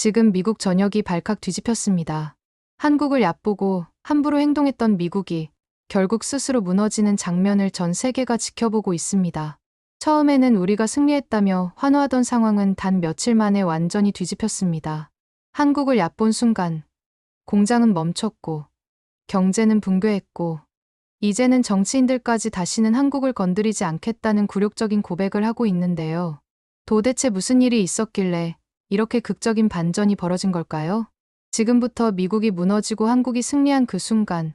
지금 미국 전역이 발칵 뒤집혔습니다. 한국을 얕보고 함부로 행동했던 미국이 결국 스스로 무너지는 장면을 전 세계가 지켜보고 있습니다. 처음에는 우리가 승리했다며 환호하던 상황은 단 며칠 만에 완전히 뒤집혔습니다. 한국을 얕본 순간 공장은 멈췄고 경제는 붕괴했고 이제는 정치인들까지 다시는 한국을 건드리지 않겠다는 굴욕적인 고백을 하고 있는데요. 도대체 무슨 일이 있었길래 이렇게 극적인 반전이 벌어진 걸까요? 지금부터 미국이 무너지고 한국이 승리한 그 순간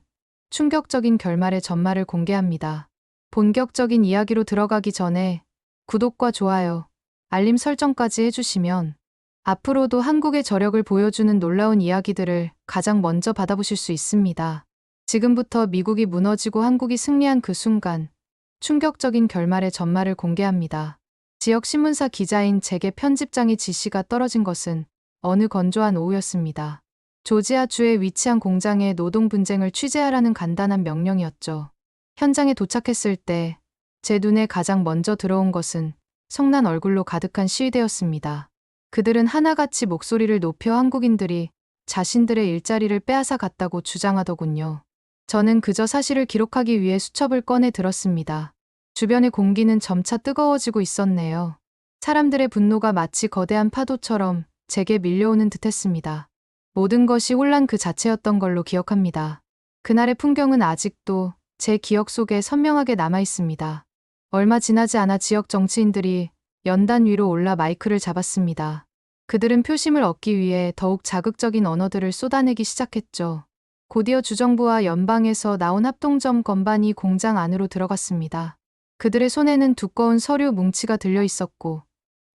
충격적인 결말의 전말을 공개합니다. 본격적인 이야기로 들어가기 전에 구독과 좋아요, 알림 설정까지 해주시면 앞으로도 한국의 저력을 보여주는 놀라운 이야기들을 가장 먼저 받아보실 수 있습니다. 지금부터 미국이 무너지고 한국이 승리한 그 순간 충격적인 결말의 전말을 공개합니다. 지역 신문사 기자인 제게 편집장의 지시가 떨어진 것은 어느 건조한 오후였습니다. 조지아주에 위치한 공장의 노동 분쟁을 취재하라는 간단한 명령이었죠. 현장에 도착했을 때 제 눈에 가장 먼저 들어온 것은 성난 얼굴로 가득한 시위대였습니다. 그들은 하나같이 목소리를 높여 한국인들이 자신들의 일자리를 빼앗아 갔다고 주장하더군요. 저는 그저 사실을 기록하기 위해 수첩을 꺼내 들었습니다. 주변의 공기는 점차 뜨거워지고 있었네요. 사람들의 분노가 마치 거대한 파도처럼 제게 밀려오는 듯 했습니다. 모든 것이 혼란 그 자체였던 걸로 기억합니다. 그날의 풍경은 아직도 제 기억 속에 선명하게 남아 있습니다. 얼마 지나지 않아 지역 정치인들이 연단 위로 올라 마이크를 잡았습니다. 그들은 표심을 얻기 위해 더욱 자극적인 언어들을 쏟아내기 시작했죠. 곧이어 주정부와 연방에서 나온 합동점 건반이 공장 안으로 들어갔습니다. 그들의 손에는 두꺼운 서류 뭉치가 들려 있었고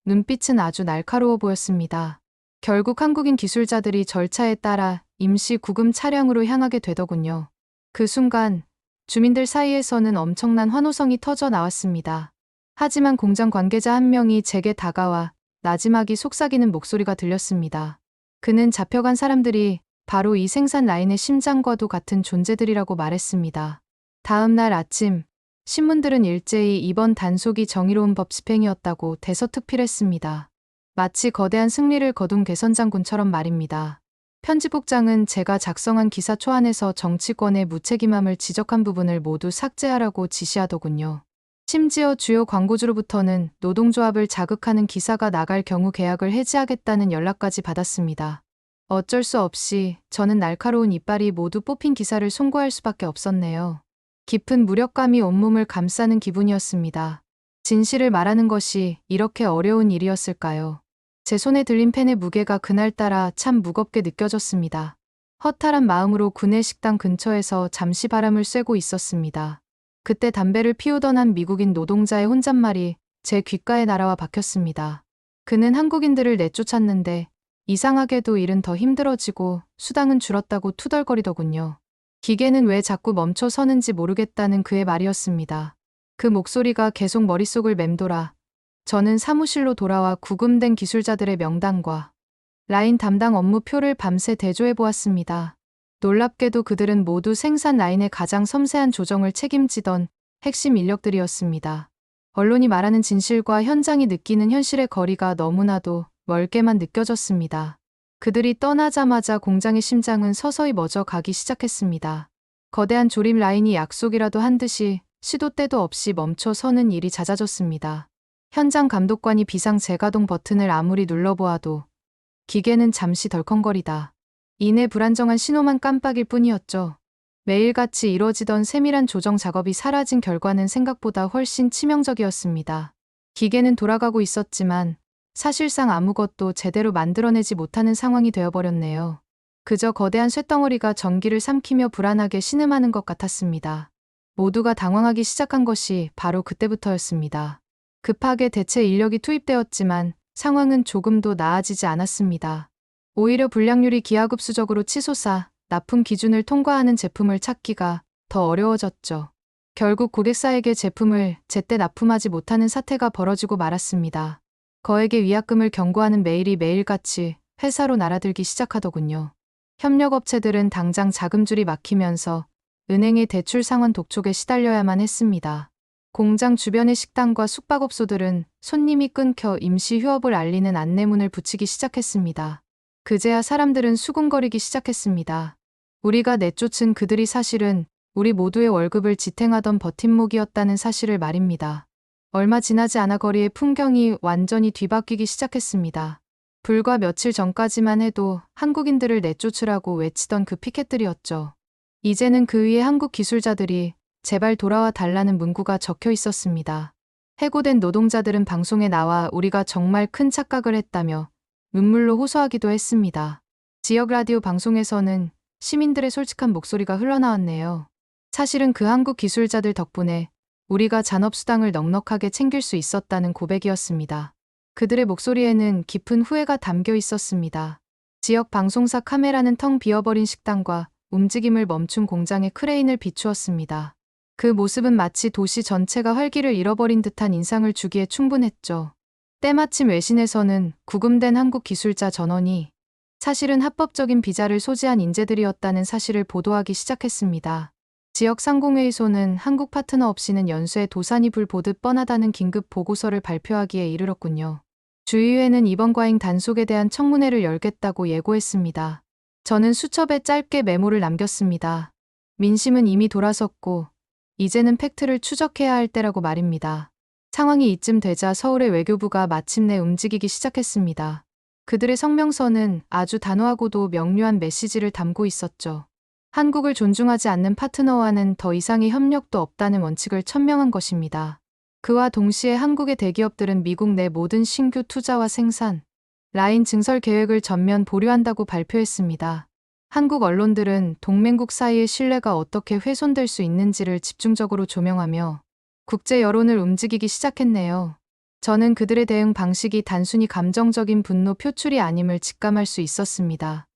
눈빛은 아주 날카로워 보였습니다. 결국 한국인 기술자들이 절차에 따라 임시 구금 차량으로 향하게 되더군요. 그 순간 주민들 사이에서는 엄청난 환호성이 터져 나왔습니다. 하지만 공장 관계자 한 명이 제게 다가와 나지막이 속삭이는 목소리가 들렸습니다. 그는 잡혀간 사람들이 바로 이 생산 라인의 심장과도 같은 존재들이라고 말했습니다. 다음 날 아침, 신문들은 일제히 이번 단속이 정의로운 법 집행이었다고 대서특필했습니다. 마치 거대한 승리를 거둔 개선장군처럼 말입니다. 편집국장은 제가 작성한 기사 초안에서 정치권의 무책임함을 지적한 부분을 모두 삭제하라고 지시하더군요. 심지어 주요 광고주로부터는 노동조합을 자극하는 기사가 나갈 경우 계약을 해지하겠다는 연락까지 받았습니다. 어쩔 수 없이 저는 날카로운 이빨이 모두 뽑힌 기사를 송고할 수밖에 없었네요. 깊은 무력감이 온몸을 감싸는 기분이었습니다. 진실을 말하는 것이 이렇게 어려운 일이었을까요? 제 손에 들린 펜의 무게가 그날따라 참 무겁게 느껴졌습니다. 허탈한 마음으로 구내 식당 근처에서 잠시 바람을 쐬고 있었습니다. 그때 담배를 피우던 한 미국인 노동자의 혼잣말이 제 귓가에 날아와 박혔습니다. 그는 한국인들을 내쫓았는데 이상하게도 일은 더 힘들어지고 수당은 줄었다고 투덜거리더군요. 기계는 왜 자꾸 멈춰 서는지 모르겠다는 그의 말이었습니다. 그 목소리가 계속 머릿속을 맴돌아 저는 사무실로 돌아와 구금된 기술자들의 명단과 라인 담당 업무표를 밤새 대조해 보았습니다. 놀랍게도 그들은 모두 생산 라인의 가장 섬세한 조정을 책임지던 핵심 인력들이었습니다. 언론이 말하는 진실과 현장이 느끼는 현실의 거리가 너무나도 멀게만 느껴졌습니다. 그들이 떠나자마자 공장의 심장은 서서히 멎어 가기 시작했습니다. 거대한 조립 라인이 약속이라도 한 듯이 시도 때도 없이 멈춰 서는 일이 잦아졌습니다. 현장 감독관이 비상 재가동 버튼을 아무리 눌러보아도 기계는 잠시 덜컹거리다. 이내 불안정한 신호만 깜빡일 뿐이었죠. 매일같이 이루어지던 세밀한 조정 작업이 사라진 결과는 생각보다 훨씬 치명적이었습니다. 기계는 돌아가고 있었지만 사실상 아무것도 제대로 만들어내지 못하는 상황이 되어버렸네요. 그저 거대한 쇳덩어리가 전기를 삼키며 불안하게 신음하는 것 같았습니다. 모두가 당황하기 시작한 것이 바로 그때부터였습니다. 급하게 대체 인력이 투입되었지만 상황은 조금도 나아지지 않았습니다. 오히려 불량률이 기하급수적으로 치솟아 납품 기준을 통과하는 제품을 찾기가 더 어려워졌죠. 결국 고객사에게 제품을 제때 납품하지 못하는 사태가 벌어지고 말았습니다. 거액의 위약금을 경고하는 메일이 매일같이 회사로 날아들기 시작하더군요. 협력업체들은 당장 자금줄이 막히면서 은행의 대출 상환 독촉에 시달려야만 했습니다. 공장 주변의 식당과 숙박업소들은 손님이 끊겨 임시 휴업을 알리는 안내문을 붙이기 시작했습니다. 그제야 사람들은 수군거리기 시작했습니다. 우리가 내쫓은 그들이 사실은 우리 모두의 월급을 지탱하던 버팀목이었다는 사실을 말입니다. 얼마 지나지 않아 거리의 풍경이 완전히 뒤바뀌기 시작했습니다. 불과 며칠 전까지만 해도 한국인들을 내쫓으라고 외치던 그 피켓들이었죠. 이제는 그 위에 한국 기술자들이 제발 돌아와 달라는 문구가 적혀 있었습니다. 해고된 노동자들은 방송에 나와 우리가 정말 큰 착각을 했다며 눈물로 호소하기도 했습니다. 지역 라디오 방송에서는 시민들의 솔직한 목소리가 흘러나왔네요. 사실은 그 한국 기술자들 덕분에 우리가 잔업수당을 넉넉하게 챙길 수 있었다는 고백이었습니다. 그들의 목소리에는 깊은 후회가 담겨 있었습니다. 지역 방송사 카메라는 텅 비어버린 식당과 움직임을 멈춘 공장의 크레인을 비추었습니다. 그 모습은 마치 도시 전체가 활기를 잃어버린 듯한 인상을 주기에 충분했죠. 때마침 외신에서는 구금된 한국 기술자 전원이 사실은 합법적인 비자를 소지한 인재들이었다는 사실을 보도하기 시작했습니다. 지역 상공회의소는 한국 파트너 없이는 연수에 도산이 불 보듯 뻔하다는 긴급 보고서를 발표하기에 이르렀군요. 주의회는 이번 과잉 단속에 대한 청문회를 열겠다고 예고했습니다. 저는 수첩에 짧게 메모를 남겼습니다. 민심은 이미 돌아섰고 이제는 팩트를 추적해야 할 때라고 말입니다. 상황이 이쯤 되자 서울의 외교부가 마침내 움직이기 시작했습니다. 그들의 성명서는 아주 단호하고도 명료한 메시지를 담고 있었죠. 한국을 존중하지 않는 파트너와는 더 이상의 협력도 없다는 원칙을 천명한 것입니다. 그와 동시에 한국의 대기업들은 미국 내 모든 신규 투자와 생산, 라인 증설 계획을 전면 보류한다고 발표했습니다. 한국 언론들은 동맹국 사이의 신뢰가 어떻게 훼손될 수 있는지를 집중적으로 조명하며 국제 여론을 움직이기 시작했네요. 저는 그들의 대응 방식이 단순히 감정적인 분노 표출이 아님을 직감할 수 있었습니다.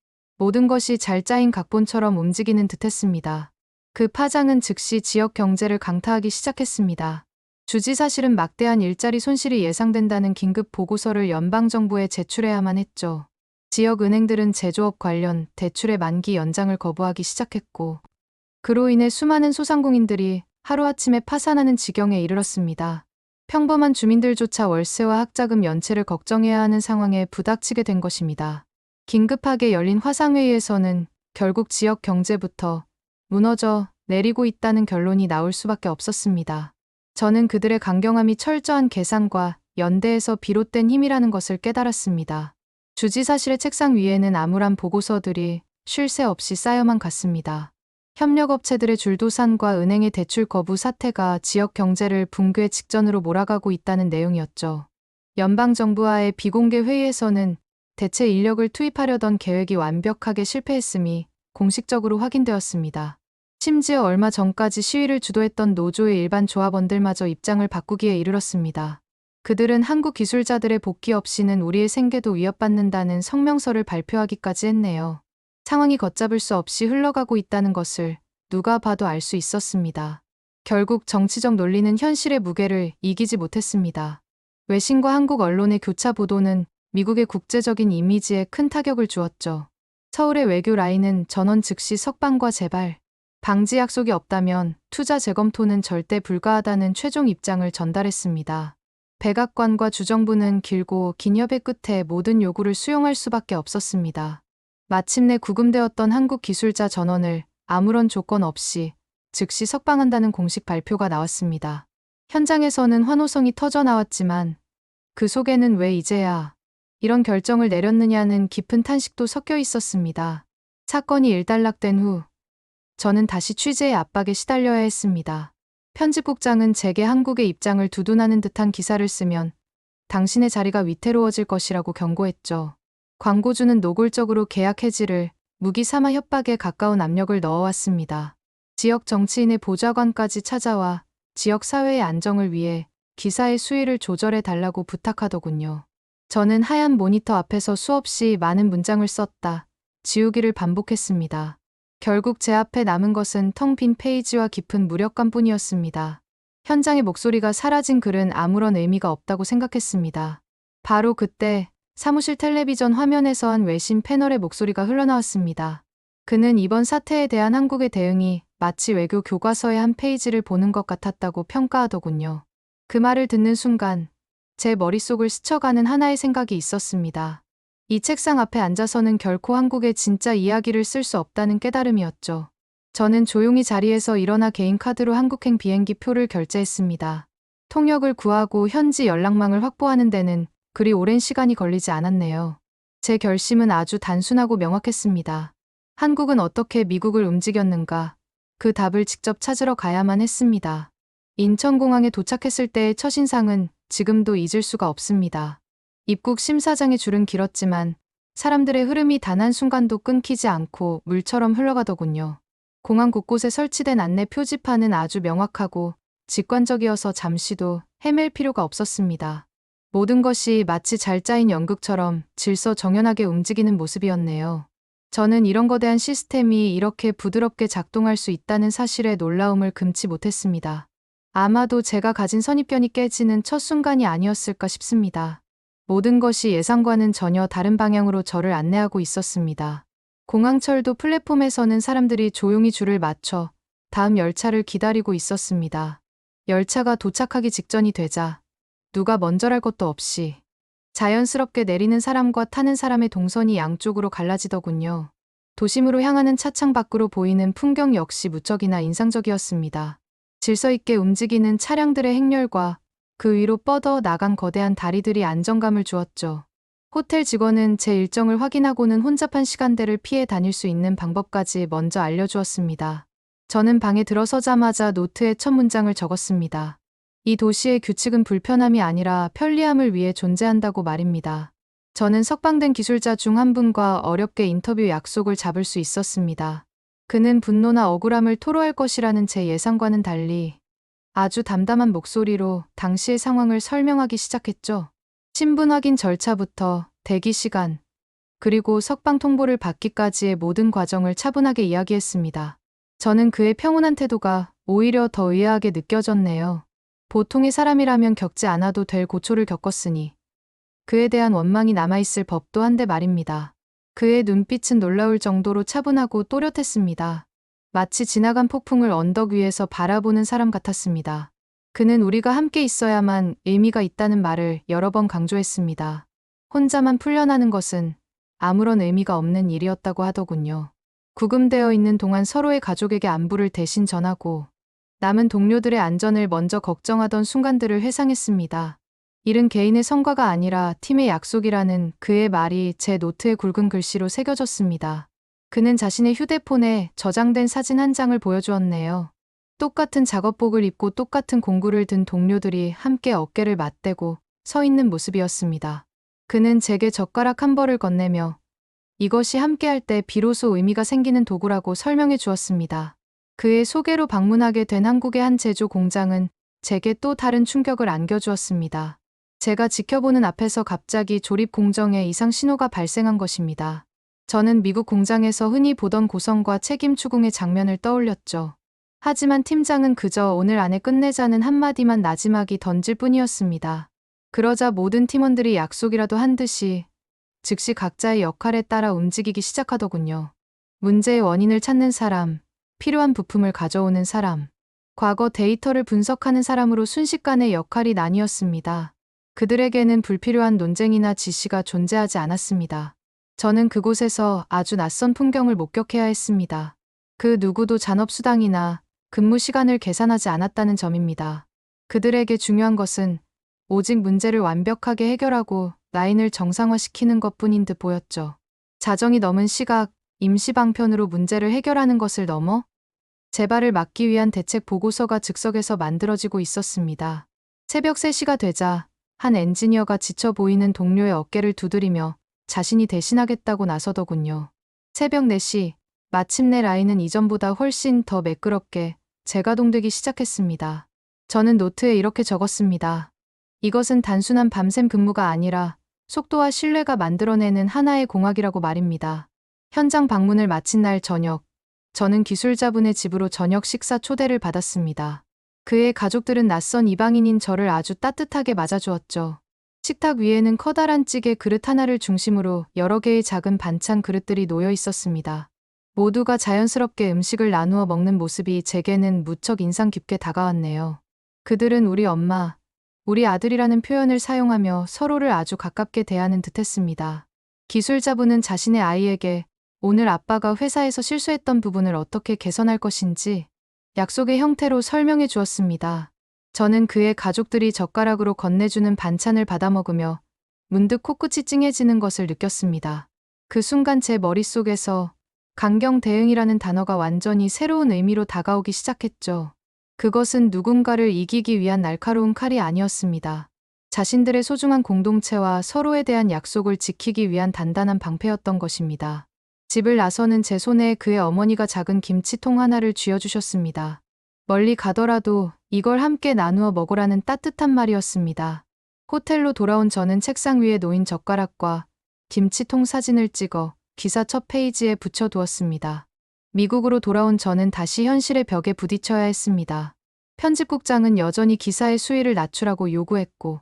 모든 것이 잘 짜인 각본처럼 움직이는 듯했습니다. 그 파장은 즉시 지역 경제를 강타하기 시작했습니다. 주지 사실은 막대한 일자리 손실이 예상된다는 긴급 보고서를 연방정부에 제출해야만 했죠. 지역 은행들은 제조업 관련 대출의 만기 연장을 거부하기 시작했고, 그로 인해 수많은 소상공인들이 하루아침에 파산하는 지경에 이르렀습니다. 평범한 주민들조차 월세와 학자금 연체를 걱정해야 하는 상황에 부닥치게 된 것입니다. 긴급하게 열린 화상회의에서는 결국 지역 경제부터 무너져 내리고 있다는 결론이 나올 수밖에 없었습니다. 저는 그들의 강경함이 철저한 계산과 연대에서 비롯된 힘이라는 것을 깨달았습니다. 주지사실의 책상 위에는 암울한 보고서들이 쉴 새 없이 쌓여만 갔습니다. 협력업체들의 줄도산과 은행의 대출 거부 사태가 지역 경제를 붕괴 직전으로 몰아가고 있다는 내용이었죠. 연방정부와의 비공개 회의에서는 대체 인력을 투입하려던 계획이 완벽하게 실패했음이 공식적으로 확인되었습니다. 심지어 얼마 전까지 시위를 주도했던 노조의 일반 조합원들마저 입장을 바꾸기에 이르렀습니다. 그들은 한국 기술자들의 복귀 없이는 우리의 생계도 위협받는다는 성명서를 발표하기까지 했네요. 상황이 걷잡을 수 없이 흘러가고 있다는 것을 누가 봐도 알 수 있었습니다. 결국 정치적 논리는 현실의 무게를 이기지 못했습니다. 외신과 한국 언론의 교차 보도는 미국의 국제적인 이미지에 큰 타격을 주었죠. 서울의 외교 라인은 전원 즉시 석방과 재발, 방지 약속이 없다면 투자 재검토는 절대 불가하다는 최종 입장을 전달했습니다. 백악관과 주정부는 길고 긴 협의 끝에 모든 요구를 수용할 수밖에 없었습니다. 마침내 구금되었던 한국 기술자 전원을 아무런 조건 없이 즉시 석방한다는 공식 발표가 나왔습니다. 현장에서는 환호성이 터져 나왔지만 그 속에는 왜 이제야 이런 결정을 내렸느냐는 깊은 탄식도 섞여 있었습니다. 사건이 일단락된 후 저는 다시 취재의 압박에 시달려야 했습니다. 편집국장은 제게 한국의 입장을 두둔하는 듯한 기사를 쓰면 당신의 자리가 위태로워질 것이라고 경고했죠. 광고주는 노골적으로 계약 해지를 무기 삼아 협박에 가까운 압력을 넣어왔습니다. 지역 정치인의 보좌관까지 찾아와 지역 사회의 안정을 위해 기사의 수위를 조절해 달라고 부탁하더군요. 저는 하얀 모니터 앞에서 수없이 많은 문장을 썼다. 지우기를 반복했습니다. 결국 제 앞에 남은 것은 텅 빈 페이지와 깊은 무력감 뿐이었습니다. 현장의 목소리가 사라진 글은 아무런 의미가 없다고 생각했습니다. 바로 그때 사무실 텔레비전 화면에서 한 외신 패널의 목소리가 흘러나왔습니다. 그는 이번 사태에 대한 한국의 대응이 마치 외교 교과서의 한 페이지를 보는 것 같았다고 평가하더군요. 그 말을 듣는 순간 제 머릿속을 스쳐가는 하나의 생각이 있었습니다. 이 책상 앞에 앉아서는 결코 한국의 진짜 이야기를 쓸 수 없다는 깨달음이었죠. 저는 조용히 자리에서 일어나 개인 카드로 한국행 비행기 표를 결제했습니다. 통역을 구하고 현지 연락망을 확보하는 데는 그리 오랜 시간이 걸리지 않았네요. 제 결심은 아주 단순하고 명확했습니다. 한국은 어떻게 미국을 움직였는가? 그 답을 직접 찾으러 가야만 했습니다. 인천공항에 도착했을 때의 첫인상은 지금도 잊을 수가 없습니다. 입국 심사장의 줄은 길었지만 사람들의 흐름이 단 한 순간도 끊기지 않고 물처럼 흘러가더군요. 공항 곳곳에 설치된 안내 표지판은 아주 명확하고 직관적이어서 잠시도 헤맬 필요가 없었습니다. 모든 것이 마치 잘 짜인 연극처럼 질서 정연하게 움직이는 모습이었네요. 저는 이런 거대한 시스템이 이렇게 부드럽게 작동할 수 있다는 사실에 놀라움을 금치 못했습니다. 아마도 제가 가진 선입견이 깨지는 첫 순간이 아니었을까 싶습니다. 모든 것이 예상과는 전혀 다른 방향으로 저를 안내하고 있었습니다. 공항철도 플랫폼에서는 사람들이 조용히 줄을 맞춰 다음 열차를 기다리고 있었습니다. 열차가 도착하기 직전이 되자 누가 먼저랄 것도 없이 자연스럽게 내리는 사람과 타는 사람의 동선이 양쪽으로 갈라지더군요. 도심으로 향하는 차창 밖으로 보이는 풍경 역시 무척이나 인상적이었습니다. 질서 있게 움직이는 차량들의 행렬과 그 위로 뻗어 나간 거대한 다리들이 안정감을 주었죠. 호텔 직원은 제 일정을 확인하고는 혼잡한 시간대를 피해 다닐 수 있는 방법까지 먼저 알려주었습니다. 저는 방에 들어서자마자 노트에 첫 문장을 적었습니다. 이 도시의 규칙은 불편함이 아니라 편리함을 위해 존재한다고 말입니다. 저는 석방된 기술자 중 한 분과 어렵게 인터뷰 약속을 잡을 수 있었습니다. 그는 분노나 억울함을 토로할 것이라는 제 예상과는 달리 아주 담담한 목소리로 당시의 상황을 설명하기 시작했죠. 신분 확인 절차부터 대기 시간, 그리고 석방 통보를 받기까지의 모든 과정을 차분하게 이야기했습니다. 저는 그의 평온한 태도가 오히려 더 의아하게 느껴졌네요. 보통의 사람이라면 겪지 않아도 될 고초를 겪었으니 그에 대한 원망이 남아있을 법도 한데 말입니다. 그의 눈빛은 놀라울 정도로 차분하고 또렷했습니다. 마치 지나간 폭풍을 언덕 위에서 바라보는 사람 같았습니다. 그는 우리가 함께 있어야만 의미가 있다는 말을 여러 번 강조했습니다. 혼자만 풀려나는 것은 아무런 의미가 없는 일이었다고 하더군요. 구금되어 있는 동안 서로의 가족에게 안부를 대신 전하고 남은 동료들의 안전을 먼저 걱정하던 순간들을 회상했습니다. 일은 개인의 성과가 아니라 팀의 약속이라는 그의 말이 제 노트에 굵은 글씨로 새겨졌습니다. 그는 자신의 휴대폰에 저장된 사진 한 장을 보여주었네요. 똑같은 작업복을 입고 똑같은 공구를 든 동료들이 함께 어깨를 맞대고 서 있는 모습이었습니다. 그는 제게 젓가락 한 벌을 건네며 이것이 함께할 때 비로소 의미가 생기는 도구라고 설명해 주었습니다. 그의 소개로 방문하게 된 한국의 한 제조 공장은 제게 또 다른 충격을 안겨주었습니다. 제가 지켜보는 앞에서 갑자기 조립 공정에 이상 신호가 발생한 것입니다. 저는 미국 공장에서 흔히 보던 고성과 책임 추궁의 장면을 떠올렸죠. 하지만 팀장은 그저 오늘 안에 끝내자는 한마디만 나지막이 던질 뿐이었습니다. 그러자 모든 팀원들이 약속이라도 한 듯이 즉시 각자의 역할에 따라 움직이기 시작하더군요. 문제의 원인을 찾는 사람, 필요한 부품을 가져오는 사람, 과거 데이터를 분석하는 사람으로 순식간에 역할이 나뉘었습니다. 그들에게는 불필요한 논쟁이나 지시가 존재하지 않았습니다. 저는 그곳에서 아주 낯선 풍경을 목격해야 했습니다. 그 누구도 잔업수당이나 근무 시간을 계산하지 않았다는 점입니다. 그들에게 중요한 것은 오직 문제를 완벽하게 해결하고 라인을 정상화시키는 것 뿐인 듯 보였죠. 자정이 넘은 시각, 임시방편으로 문제를 해결하는 것을 넘어 재발을 막기 위한 대책 보고서가 즉석에서 만들어지고 있었습니다. 새벽 3시가 되자 한 엔지니어가 지쳐 보이는 동료의 어깨를 두드리며 자신이 대신하겠다고 나서더군요. 새벽 4시, 마침내 라인은 이전보다 훨씬 더 매끄럽게 재가동되기 시작했습니다. 저는 노트에 이렇게 적었습니다. 이것은 단순한 밤샘 근무가 아니라 속도와 신뢰가 만들어내는 하나의 공학이라고 말입니다. 현장 방문을 마친 날 저녁, 저는 기술자분의 집으로 저녁 식사 초대를 받았습니다. 그의 가족들은 낯선 이방인인 저를 아주 따뜻하게 맞아주었죠. 식탁 위에는 커다란 찌개 그릇 하나를 중심으로 여러 개의 작은 반찬 그릇들이 놓여 있었습니다. 모두가 자연스럽게 음식을 나누어 먹는 모습이 제게는 무척 인상 깊게 다가왔네요. 그들은 우리 엄마, 우리 아들이라는 표현을 사용하며 서로를 아주 가깝게 대하는 듯 했습니다. 기술자분은 자신의 아이에게 오늘 아빠가 회사에서 실수했던 부분을 어떻게 개선할 것인지 약속의 형태로 설명해 주었습니다. 저는 그의 가족들이 젓가락으로 건네주는 반찬을 받아 먹으며 문득 코끝이 찡해지는 것을 느꼈습니다. 그 순간 제 머릿속에서 강경 대응이라는 단어가 완전히 새로운 의미로 다가오기 시작했죠. 그것은 누군가를 이기기 위한 날카로운 칼이 아니었습니다. 자신들의 소중한 공동체와 서로에 대한 약속을 지키기 위한 단단한 방패였던 것입니다. 집을 나서는 제 손에 그의 어머니가 작은 김치통 하나를 쥐어주셨습니다. 멀리 가더라도 이걸 함께 나누어 먹으라는 따뜻한 말이었습니다. 호텔로 돌아온 저는 책상 위에 놓인 젓가락과 김치통 사진을 찍어 기사 첫 페이지에 붙여두었습니다. 미국으로 돌아온 저는 다시 현실의 벽에 부딪혀야 했습니다. 편집국장은 여전히 기사의 수위를 낮추라고 요구했고,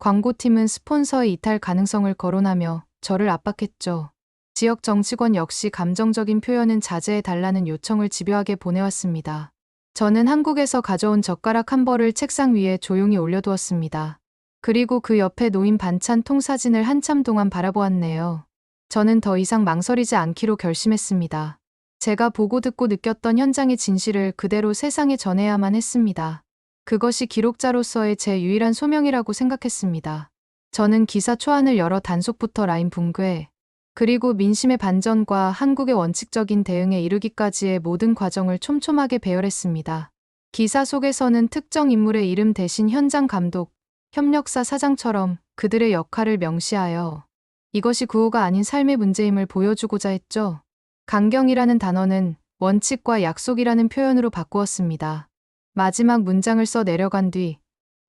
광고팀은 스폰서의 이탈 가능성을 거론하며 저를 압박했죠. 지역 정치권 역시 감정적인 표현은 자제해 달라는 요청을 집요하게 보내왔습니다. 저는 한국에서 가져온 젓가락 한 벌을 책상 위에 조용히 올려두었습니다. 그리고 그 옆에 놓인 반찬 통 사진을 한참 동안 바라보았네요. 저는 더 이상 망설이지 않기로 결심했습니다. 제가 보고 듣고 느꼈던 현장의 진실을 그대로 세상에 전해야만 했습니다. 그것이 기록자로서의 제 유일한 소명이라고 생각했습니다. 저는 기사 초안을 열어 단속부터 라인 붕괴, 그리고 민심의 반전과 한국의 원칙적인 대응에 이르기까지의 모든 과정을 촘촘하게 배열했습니다. 기사 속에서는 특정 인물의 이름 대신 현장 감독, 협력사 사장처럼 그들의 역할을 명시하여 이것이 구호가 아닌 삶의 문제임을 보여주고자 했죠. 강경이라는 단어는 원칙과 약속이라는 표현으로 바꾸었습니다. 마지막 문장을 써 내려간 뒤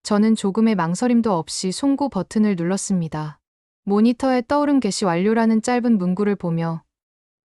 저는 조금의 망설임도 없이 송고 버튼을 눌렀습니다. 모니터에 떠오른 게시 완료라는 짧은 문구를 보며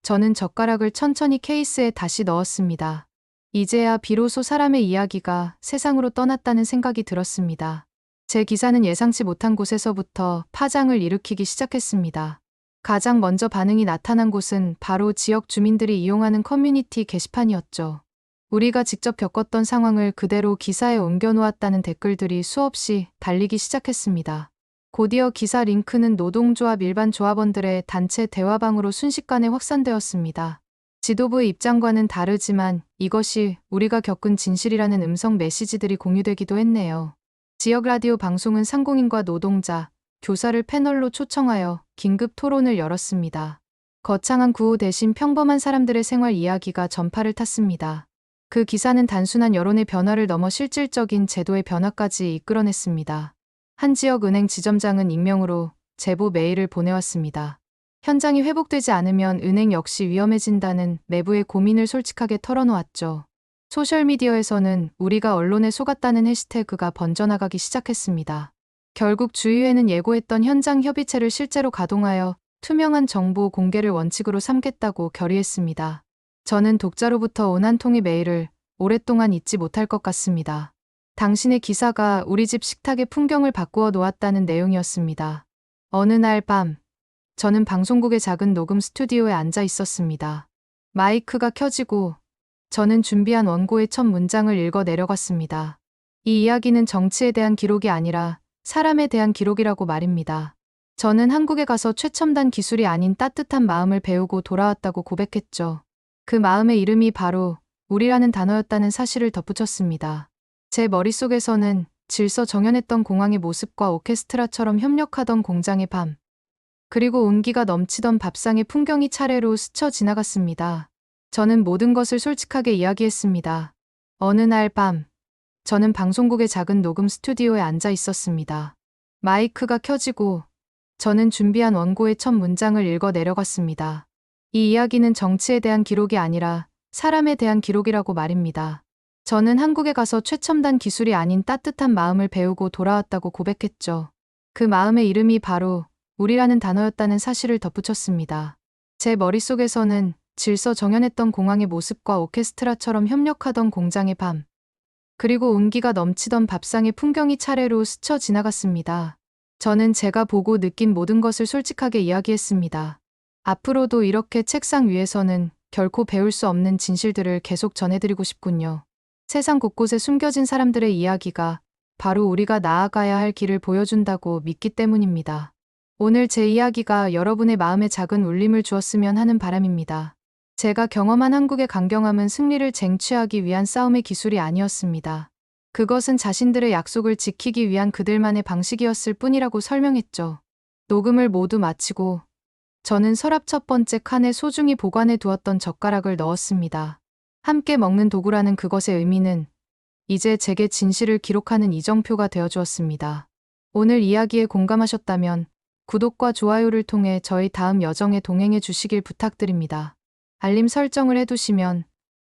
저는 젓가락을 천천히 케이스에 다시 넣었습니다. 이제야 비로소 사람의 이야기가 세상으로 떠났다는 생각이 들었습니다. 제 기사는 예상치 못한 곳에서부터 파장을 일으키기 시작했습니다. 가장 먼저 반응이 나타난 곳은 바로 지역 주민들이 이용하는 커뮤니티 게시판이었죠. 우리가 직접 겪었던 상황을 그대로 기사에 옮겨놓았다는 댓글들이 수없이 달리기 시작했습니다. 곧이어 기사 링크는 노동조합 일반 조합원들의 단체 대화방으로 순식간에 확산되었습니다. 지도부의 입장과는 다르지만 이것이 우리가 겪은 진실이라는 음성 메시지들이 공유되기도 했네요. 지역 라디오 방송은 상공인과 노동자, 교사를 패널로 초청하여 긴급 토론을 열었습니다. 거창한 구호 대신 평범한 사람들의 생활 이야기가 전파를 탔습니다. 그 기사는 단순한 여론의 변화를 넘어 실질적인 제도의 변화까지 이끌어냈습니다. 한 지역 은행 지점장은 익명으로 제보 메일을 보내왔습니다. 현장이 회복되지 않으면 은행 역시 위험해진다는 내부의 고민을 솔직하게 털어놓았죠. 소셜미디어에서는 우리가 언론에 속았다는 해시태그가 번져나가기 시작했습니다. 결국 주의회는 예고했던 현장 협의체를 실제로 가동하여 투명한 정보 공개를 원칙으로 삼겠다고 결의했습니다. 저는 독자로부터 온 한 통의 메일을 오랫동안 잊지 못할 것 같습니다. 당신의 기사가 우리 집 식탁의 풍경을 바꾸어 놓았다는 내용이었습니다. 어느 날 밤, 저는 방송국의 작은 녹음 스튜디오에 앉아 있었습니다. 마이크가 켜지고 저는 준비한 원고의 첫 문장을 읽어 내려갔습니다. 이 이야기는 정치에 대한 기록이 아니라 사람에 대한 기록이라고 말입니다. 저는 한국에 가서 최첨단 기술이 아닌 따뜻한 마음을 배우고 돌아왔다고 고백했죠. 그 마음의 이름이 바로 우리라는 단어였다는 사실을 덧붙였습니다. 제 머릿속에서는 질서 정연했던 공항의 모습과 오케스트라처럼 협력하던 공장의 밤, 그리고 온기가 넘치던 밥상의 풍경이 차례로 스쳐 지나갔습니다. 저는 모든 것을 솔직하게 이야기했습니다. 어느 날 밤, 저는 방송국의 작은 녹음 스튜디오에 앉아 있었습니다. 마이크가 켜지고 저는 준비한 원고의 첫 문장을 읽어 내려갔습니다. 이 이야기는 정치에 대한 기록이 아니라 사람에 대한 기록이라고 말입니다. 저는 한국에 가서 최첨단 기술이 아닌 따뜻한 마음을 배우고 돌아왔다고 고백했죠. 그 마음의 이름이 바로 우리라는 단어였다는 사실을 덧붙였습니다. 제 머릿속에서는 질서 정연했던 공항의 모습과 오케스트라처럼 협력하던 공장의 밤, 그리고 온기가 넘치던 밥상의 풍경이 차례로 스쳐 지나갔습니다. 저는 제가 보고 느낀 모든 것을 솔직하게 이야기했습니다. 앞으로도 이렇게 책상 위에서는 결코 배울 수 없는 진실들을 계속 전해드리고 싶군요. 세상 곳곳에 숨겨진 사람들의 이야기가 바로 우리가 나아가야 할 길을 보여준다고 믿기 때문입니다. 오늘 제 이야기가 여러분의 마음에 작은 울림을 주었으면 하는 바람입니다. 제가 경험한 한국의 강경함은 승리를 쟁취하기 위한 싸움의 기술이 아니었습니다. 그것은 자신들의 약속을 지키기 위한 그들만의 방식이었을 뿐이라고 설명했죠. 녹음을 모두 마치고 저는 서랍 첫 번째 칸에 소중히 보관해 두었던 젓가락을 넣었습니다. 함께 먹는 도구라는 그것의 의미는 이제 제게 진실을 기록하는 이정표가 되어 주었습니다. 오늘 이야기에 공감하셨다면 구독과 좋아요를 통해 저희 다음 여정에 동행해 주시길 부탁드립니다. 알림 설정을 해두시면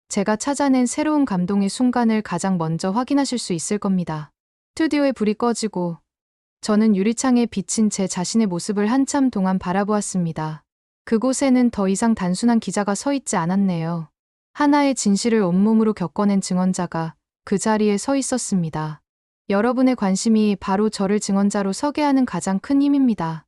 제가 찾아낸 새로운 감동의 순간을 가장 먼저 확인하실 수 있을 겁니다. 스튜디오의 불이 꺼지고 저는 유리창에 비친 제 자신의 모습을 한참 동안 바라보았습니다. 그곳에는 더 이상 단순한 기자가 서 있지 않았네요. 하나의 진실을 온몸으로 겪어낸 증언자가 그 자리에 서 있었습니다. 여러분의 관심이 바로 저를 증언자로 서게 하는 가장 큰 힘입니다.